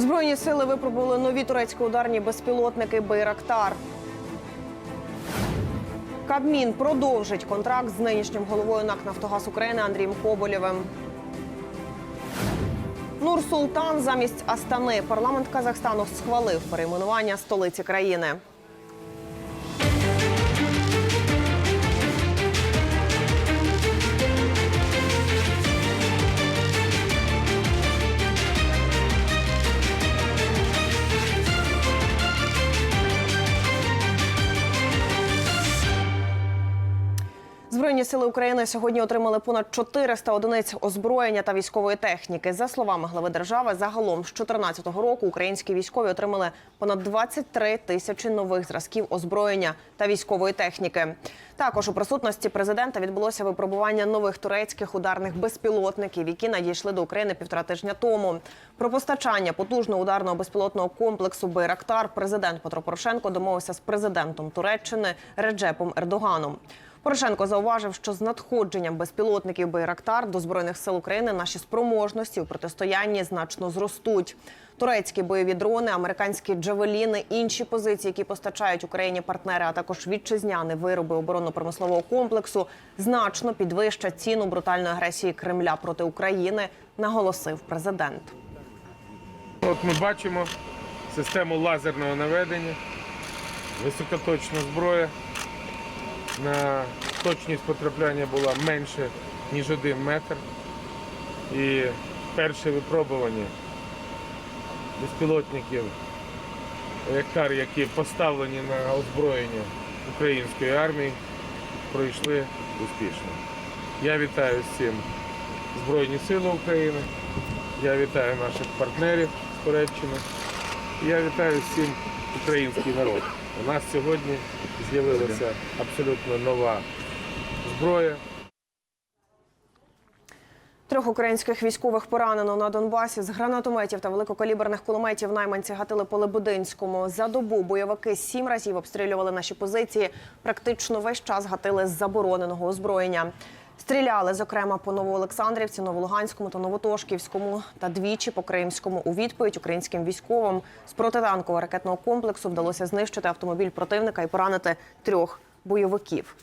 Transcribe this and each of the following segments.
Збройні сили випробували нові турецькі ударні безпілотники Байрактар. Кабмін продовжить контракт з нинішнім головою НАК «Нафтогаз України Андрієм Коболєвим. Нур-Султан замість Астани. Парламент Казахстану схвалив перейменування столиці країни. Збройні сили України сьогодні отримали понад 400 одиниць озброєння та військової техніки. За словами глави держави, загалом з 2014 року українські військові отримали понад 23 тисячі нових зразків озброєння та військової техніки. Також у присутності президента відбулося випробування нових турецьких ударних безпілотників, які надійшли до України півтора тижня тому. Про постачання потужного ударного безпілотного комплексу Байрактар президент Петро Порошенко домовився з президентом Туреччини Реджепом Ердоганом. Порошенко зауважив, що з надходженням безпілотників Байрактар до збройних сил України наші спроможності у протистоянні значно зростуть. Турецькі бойові дрони, американські джавеліни, інші позиції, які постачають Україні партнери, а також вітчизняні вироби оборонно-промислового комплексу, значно підвищать ціну брутальної агресії Кремля проти України, наголосив президент. От ми бачимо систему лазерного наведення, високоточна зброя. На точність потрапляння була менше, ніж один метр. І перше випробування безпілотників гектар, які поставлені на озброєння української армії, пройшли успішно. Я вітаю цим Збройні Сили України. Я вітаю наших партнерів з Туреччини. Я вітаю всім український народ. У нас сьогодні з'явилася абсолютно нова зброя. Трьох українських військових поранено на Донбасі з гранатометів та великокаліберних кулеметів найманці гатили по Лебединському. За добу бойовики сім разів обстрілювали наші позиції. Практично весь час гатили з забороненого озброєння. Стріляли, зокрема, по Новоолександрівці, Новолуганському та Новотошківському та двічі по Кримському. У відповідь українським військовим з протитанкового ракетного комплексу вдалося знищити автомобіль противника і поранити трьох бойовиків.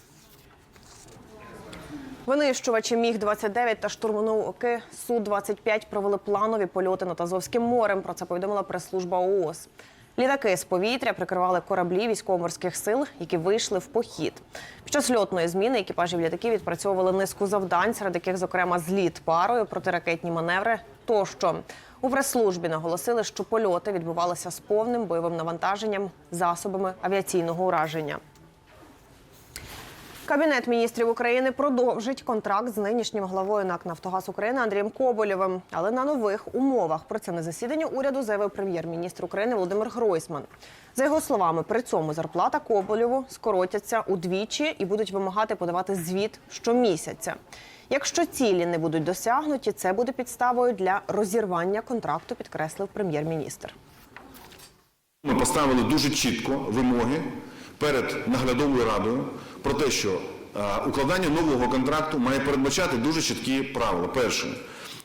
Винищувачі міг 29 та штурмовики су 25 провели планові польоти над Азовським морем. Про це повідомила прес-служба ООС. Літаки з повітря прикривали кораблі військово-морських сил, які вийшли в похід. Під час льотної зміни екіпажів літаків відпрацьовували низку завдань, серед яких, зокрема, зліт парою, протиракетні маневри тощо. У прес-службі наголосили, що польоти відбувалися з повним бойовим навантаженням засобами авіаційного ураження. Кабінет міністрів України продовжить контракт з нинішнім главою НАК «Нафтогаз України Андрієм Коболєвим, але на нових умовах. Про це на засіданні уряду заявив прем'єр-міністр України Володимир Гройсман. За його словами, при цьому зарплата Коболєву скоротяться удвічі і будуть вимагати подавати звіт щомісяця. Якщо цілі не будуть досягнуті, це буде підставою для розірвання контракту, підкреслив прем'єр-міністр. Ми поставили дуже чітко вимоги перед наглядовою радою про те, що е, укладання нового контракту має передбачати дуже чіткі правила. Перше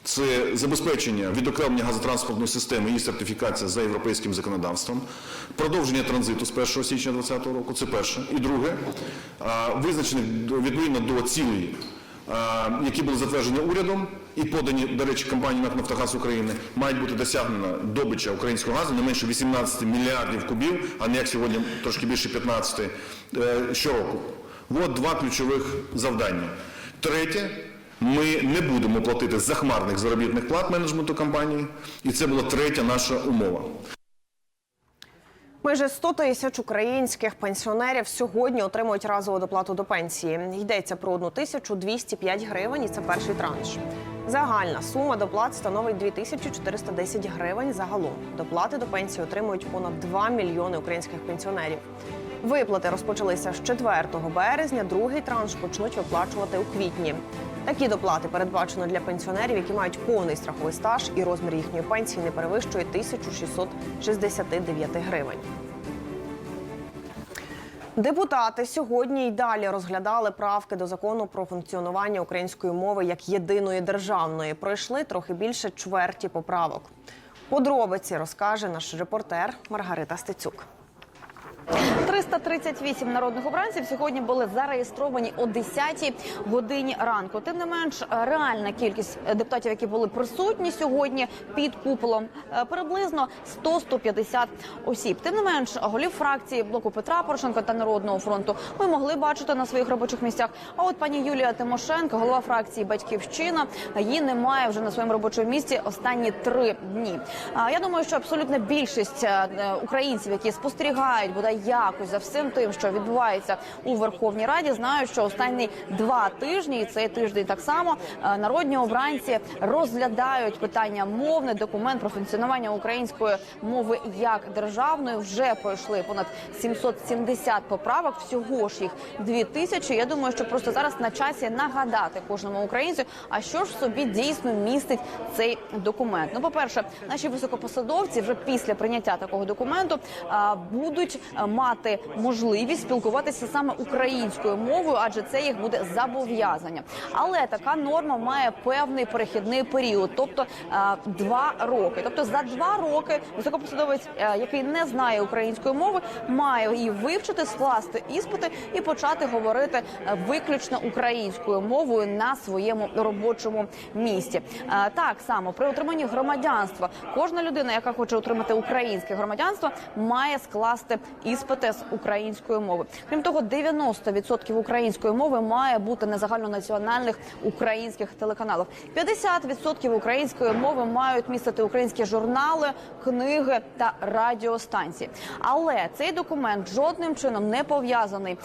це забезпечення відокремлення газотранспортної системи і сертифікація за європейським законодавством, продовження транзиту з 1 січня 2020 року. Це перше. І друге, е, визначених відповідно до цілей які були затверджені урядом і подані, до речі, компанії НАК «Нафтогаз України, мають бути досягнена добича українського газу не менше 18 мільярдів кубів, а не як сьогодні трошки більше 15 е, щороку. От два ключових завдання. Третє. Ми не будемо платити захмарних заробітних плат менеджменту компанії, і це була третя наша умова. Майже 100 тисяч українських пенсіонерів сьогодні отримують разову доплату до пенсії. Йдеться про 1205 гривень, і це перший транш. Загальна сума доплат становить 2410 гривень. Загалом доплати до пенсії отримують понад 2 мільйони українських пенсіонерів. Виплати розпочалися з 4 березня. Другий транш почнуть виплачувати у квітні. Такі доплати передбачено для пенсіонерів, які мають повний страховий стаж, і розмір їхньої пенсії не перевищує 1669 гривень. Депутати сьогодні й далі розглядали правки до закону про функціонування української мови як єдиної державної. Пройшли трохи більше чверті поправок. Подробиці розкаже наш репортер Маргарита Стецюк. 338 народних обранців сьогодні були зареєстровані о 10 годині ранку. Тим не менш, реальна кількість депутатів, які були присутні сьогодні під куполом, е, приблизно 100-150 осіб. Тим не менш, голів фракції блоку Петра Порошенка та Народного фронту ми могли бачити на своїх робочих місцях. А от пані Юлія Тимошенко, голова фракції Батьківщина, її немає вже на своєму робочому місці останні три дні. Я думаю, що абсолютна більшість е, е, українців, які спостерігають бодай якось за всім тим, що відбувається у Верховній Раді, знають, що останні два тижні, і цей тиждень так само е, народні обранці розглядають питання мовне документ про функціонування української мови як державної. Вже пройшли понад 770 поправок. Всього ж їх 2000. Я думаю, що просто зараз на часі нагадати кожному українцю, а що ж собі дійсно містить цей документ. Ну, по перше, наші високопосадовці вже після прийняття такого документу будуть мати можливість спілкуватися саме українською мовою, адже це їх буде зобов'язання. Але така норма має певний перехідний період, тобто два роки. Тобто за два роки високопосадовець, який не знає української мови, має її вивчити, скласти іспити і почати говорити виключно українською мовою на своєму робочому місці. Так само при отриманні громадянства кожна людина, яка хоче отримати українське громадянство, має скласти іспити з української мови. Крім того, 90% української мови має бути на загальнонаціональних українських телеканалах. 50% української мови мають містити українські журнали, книги та радіостанції. Але цей документ жодним чином не пов'язаний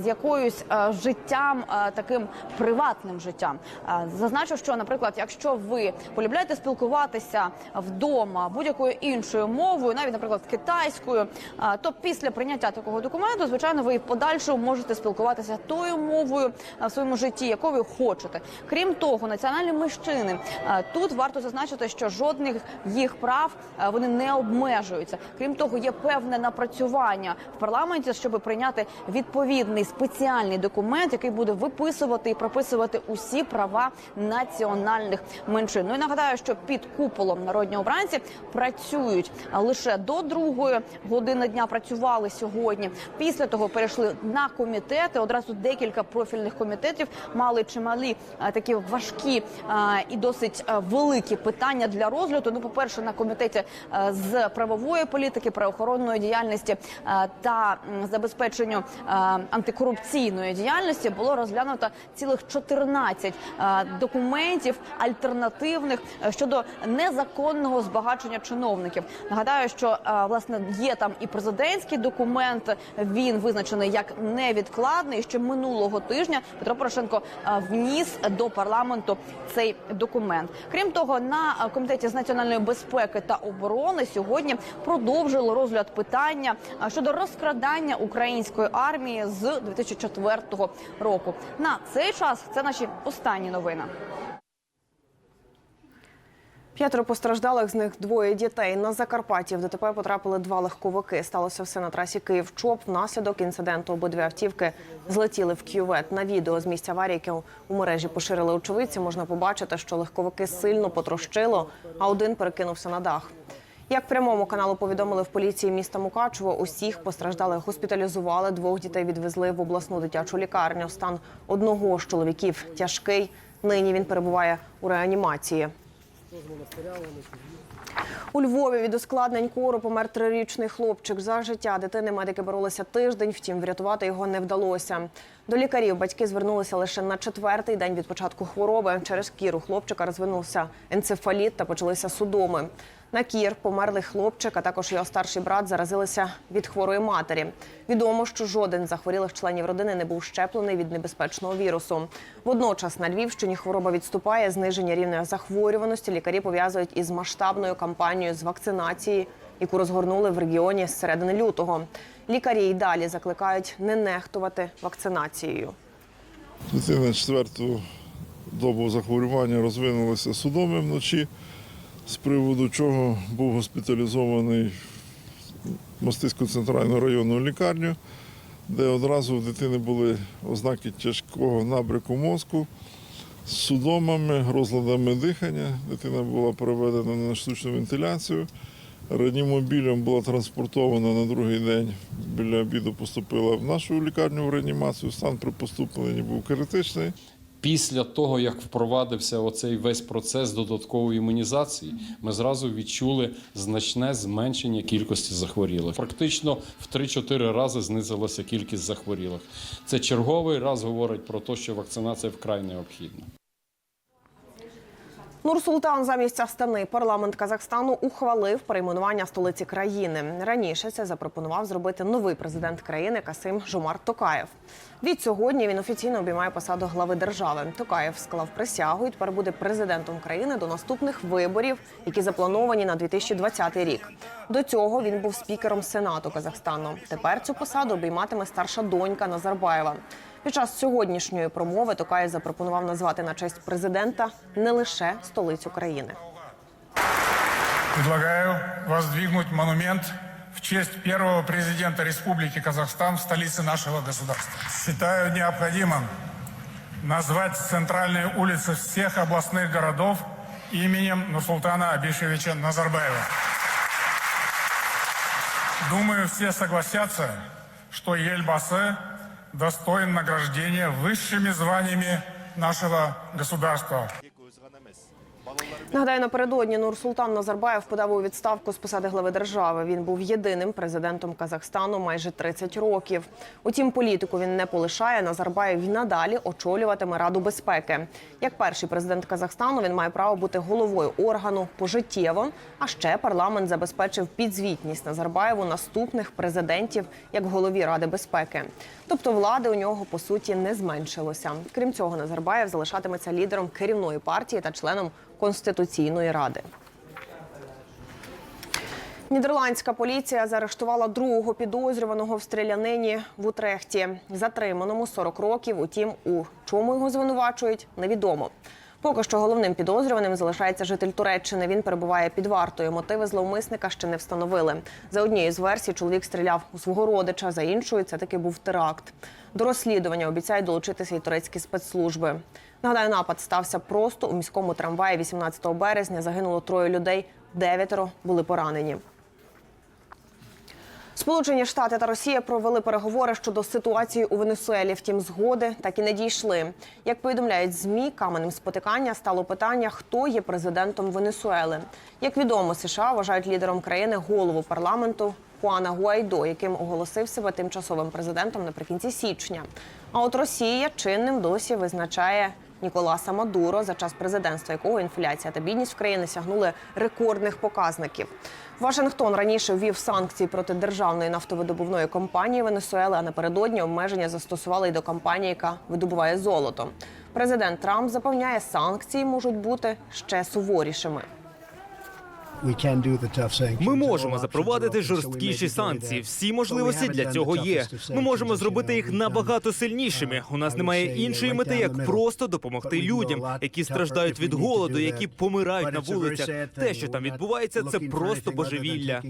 з якоюсь а, життям, а, таким приватним життям. А, Зазначу, що, наприклад, якщо ви полюбляєте спілкуватися вдома будь-якою іншою мовою, навіть, наприклад, китайською, а, то після прийняття такого документу, звичайно, ви і в подальшому можете спілкуватися тою мовою в своєму житті, якою ви хочете. Крім того, національні меншини тут варто зазначити, що жодних їх прав вони не обмежуються. Крім того, є певне напрацювання в парламенті, щоб прийняти відповідний спеціальний документ, який буде виписувати і прописувати усі права національних меншин. Ну і нагадаю, що під куполом народні обранці працюють лише до другої години дня. Працювали сьогодні. Після того перейшли на комітети. Одразу декілька профільних комітетів мали чималі такі важкі і досить великі питання для розгляду. Ну, по перше, на комітеті з правової політики, правоохоронної діяльності та забезпеченню антикорупційної діяльності було розглянуто цілих 14 документів альтернативних щодо незаконного збагачення чиновників. Нагадаю, що власне є там і президентський документ. Він визначений як невідкладний. Ще минулого тижня Петро Порошенко вніс до парламенту цей документ. Крім того, на комітеті з національної безпеки та оборони сьогодні продовжили розгляд питання щодо розкрадання української армії з 2004 року. На цей час це наші останні новини. П'ятеро постраждалих з них двоє дітей. На Закарпатті в ДТП потрапили два легковики. Сталося все на трасі Київ-Чоп. Внаслідок інциденту обидві автівки злетіли в кювет. На відео з місця аварії, яке у мережі поширили очевидці, можна побачити, що легковики сильно потрощило, а один перекинувся на дах. Як прямому каналу повідомили в поліції міста Мукачево, усіх постраждалих госпіталізували. Двох дітей відвезли в обласну дитячу лікарню. Стан одного з чоловіків тяжкий. Нині він перебуває у реанімації. У Львові від ускладнень кору помер трирічний хлопчик. За життя дитини медики боролися тиждень, втім врятувати його не вдалося. До лікарів батьки звернулися лише на четвертий день від початку хвороби. Через кіру хлопчика розвинувся енцефаліт та почалися судоми. На кір померлий хлопчик, а також його старший брат заразилися від хворої матері. Відомо, що жоден з захворілих членів родини не був щеплений від небезпечного вірусу. Водночас на Львівщині хвороба відступає. Зниження рівня захворюваності лікарі пов'язують із масштабною кампанією з вакцинації, яку розгорнули в регіоні з середини лютого. Лікарі й далі закликають не нехтувати вакцинацією. Дитина четверту добу захворювання розвинулася судоми вночі, з приводу чого був госпіталізований в Мостиську центральну районну лікарню, де одразу в дитини були ознаки тяжкого набрику мозку. з судомами, розладами дихання. Дитина була переведена на штучну вентиляцію. Реанімобілем була транспортована на другий день. Біля обіду поступила в нашу лікарню в реанімацію. Стан при поступленні був критичний. Після того, як впровадився оцей весь процес додаткової імунізації, ми зразу відчули значне зменшення кількості захворілих. Практично в 3-4 рази знизилася кількість захворілих. Це черговий раз говорить про те, що вакцинація вкрай необхідна. Нур-Султан замість Астани парламент Казахстану ухвалив перейменування столиці країни. Раніше це запропонував зробити новий президент країни Касим Жомарт Токаєв. Від сьогодні він офіційно обіймає посаду глави держави. Токаєв склав присягу і тепер буде президентом країни до наступних виборів, які заплановані на 2020 рік. До цього він був спікером Сенату Казахстану. Тепер цю посаду обійматиме старша донька Назарбаєва. Під час сьогоднішньої промови Токаєв запропонував назвати на честь президента не лише столицю країни. Предлагаю воздвигнуть монумент в честь первого президента Республики Казахстан в столице нашего государства. Считаю необходимым назвать центральные улицы всех областных городов именем Нурсултана Абишевича Назарбаева. Думаю, все согласятся, что Ельбасы достоин награждения высшими званиями нашего государства. Нагадаю, напередодні Нур-Султан Назарбаєв подав у відставку з посади глави держави. Він був єдиним президентом Казахстану майже 30 років. Утім, політику він не полишає. Назарбаєв і надалі очолюватиме Раду безпеки. Як перший президент Казахстану він має право бути головою органу пожиттєво. А ще парламент забезпечив підзвітність Назарбаєву наступних президентів як голові Ради безпеки. Тобто влади у нього по суті не зменшилося. Крім цього, Назарбаєв залишатиметься лідером керівної партії та членом Конституційної ради. Нідерландська поліція заарештувала другого підозрюваного в стрілянині в Утрехті. Затриманому 40 років. Утім, у чому його звинувачують, невідомо. Поки що головним підозрюваним залишається житель Туреччини. Він перебуває під вартою. Мотиви зловмисника ще не встановили. За однією з версій чоловік стріляв у свого родича. За іншою, це таки був теракт. До розслідування обіцяють долучитися й турецькі спецслужби. Нагадаю, напад стався просто у міському трамваї 18 березня. Загинуло троє людей, дев'ятеро були поранені. Сполучені Штати та Росія провели переговори щодо ситуації у Венесуелі. Втім, згоди так і не дійшли. Як повідомляють змі, каменем спотикання стало питання, хто є президентом Венесуели. Як відомо, США вважають лідером країни голову парламенту Хуана Гуайдо, яким оголосив себе тимчасовим президентом наприкінці січня. А от Росія чинним досі визначає Ніколаса Мадуро, за час президентства якого інфляція та бідність в країні сягнули рекордних показників. Вашингтон раніше ввів санкції проти державної нафтовидобувної компанії Венесуели, а напередодні обмеження застосували й до компанії, яка видобуває золото. Президент Трамп запевняє, санкції можуть бути ще суворішими. Ми можемо запровадити жорсткіші санкції. Всі можливості для цього є. Ми можемо зробити їх набагато сильнішими. У нас немає іншої мети, як просто допомогти людям, які страждають від голоду, які помирають на вулицях. Те, що там відбувається, це просто божевілля.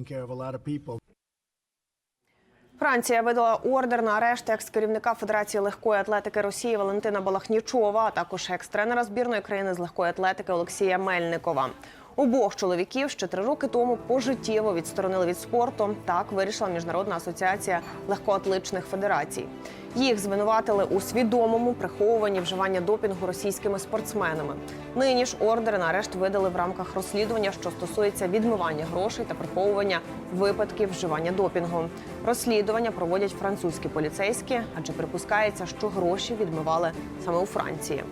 Франція видала ордер на арешт екс-керівника Федерації легкої атлетики Росії Валентина Балахнічова, а також екс-тренера збірної країни з легкої атлетики Олексія Мельникова. Обох чоловіків ще три роки тому пожиттєво відсторонили від спорту. Так вирішила міжнародна асоціація легкоатлетичних федерацій. Їх звинуватили у свідомому приховуванні вживання допінгу російськими спортсменами. Нині ж ордери на арешт видали в рамках розслідування, що стосується відмивання грошей та приховування випадків вживання допінгу. Розслідування проводять французькі поліцейські, адже припускається, що гроші відмивали саме у Франції.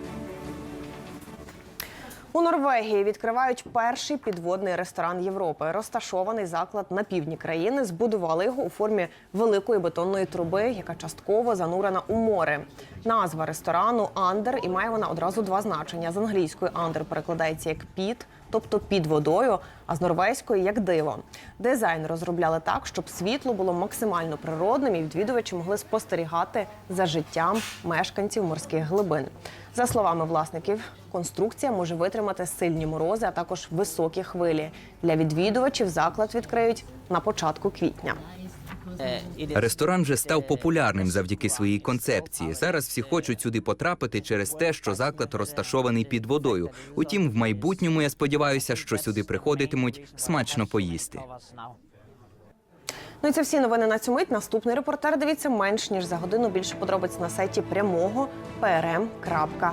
У Норвегії відкривають перший підводний ресторан Європи. Розташований заклад на півдні країни. Збудували його у формі великої бетонної труби, яка частково занурена у море. Назва ресторану Андер і має вона одразу два значення. З англійської андер перекладається як під, тобто під водою, а з норвезької як диво. Дизайн розробляли так, щоб світло було максимально природним і відвідувачі могли спостерігати за життям мешканців морських глибин. За словами власників, конструкція може витримати сильні морози, а також високі хвилі. Для відвідувачів заклад відкриють на початку квітня. Ресторан вже став популярним завдяки своїй концепції. Зараз всі хочуть сюди потрапити через те, що заклад розташований під водою. Утім, в майбутньому я сподіваюся, що сюди приходитимуть смачно поїсти. Ну і це всі новини на цю мить. Наступний репортер дивіться менш ніж за годину. Більше подробиць на сайті прямого prm.ua.